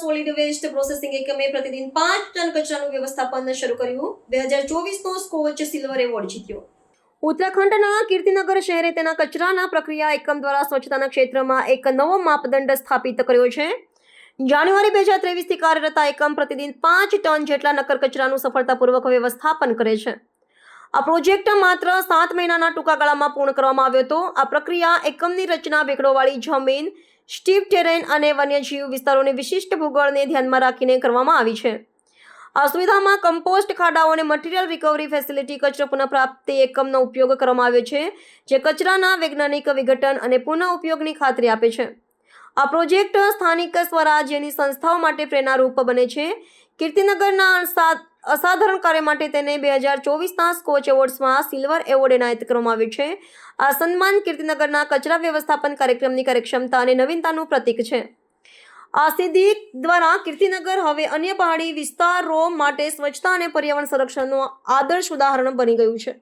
Solid waste processing એકમે પ્રતિદિન પાંચ ટન કચરાનું વ્યવસ્થાપન શરૂ કર્યું. બે હજાર ચોવીસનો સ્કોચ સિલ્વર એવોર્ડ જીત્યો. ઉત્તરાખંડના કીર્તિનગર શહેરે તેના કચરાના પ્રક્રિયા એકમ દ્વારા સ્વચ્છતાના ક્ષેત્રમાં એક નવો માપદંડ સ્થાપિત કર્યો છે. જાન્યુઆરી બે હજાર ત્રેવીસથી કાર્યરત એકમ પ્રતિદિન પાંચ ટન જેટલા નક્કર કચરાનું સફળતાપૂર્વક વ્યવસ્થાપન કરે છે. આ પ્રોજેક્ટ માત્ર સાત મહિનાના ટૂંકા ગાળામાં પૂર્ણ કરવામાં આવ્યો હતો. આ પ્રક્રિયા એકમની રચના વેકડોવાળી જમીન સ્ટીપ ટેરેન અને વન્યજીવ વિસ્તારોની વિશિષ્ટ ભૂગોળને ધ્યાનમાં રાખીને કરવામાં આવી છે. આ સુવિધામાં કમ્પોસ્ટ ખાડાઓ અને મટીરિયલ રિકવરી ફેસિલિટી કચરો પુનઃપ્રાપ્તિ એકમનો ઉપયોગ કરવામાં આવ્યો છે, જે કચરાના વૈજ્ઞાનિક વિઘટન અને પુનઃ ઉપયોગની ખાતરી આપે છે. આ પ્રોજેક્ટ સ્થાનિક સ્વરાજ્યની સંસ્થાઓ માટે પ્રેરણારૂપ બને છે. કીર્તિનગરના અસા- અસાધારણ કાર્ય માટે તેને બે હજાર ચોવીસના સ્કોચ એવોર્ડ્સમાં સિલ્વર એવોર્ડ એનાયત કરવામાં આવ્યું છે. આ સન્માન કીર્તિનગરના કચરા વ્યવસ્થાપન કાર્યક્રમની કાર્યક્ષમતા અને નવીનતાનું પ્રતીક છે. આ સિદ્ધિ દ્વારા કીર્તિનગર હવે અન્ય પહાડી વિસ્તારો માટે સ્વચ્છતા અને પર્યાવરણ સંરક્ષણનું આદર્શ ઉદાહરણ બની ગયું છે.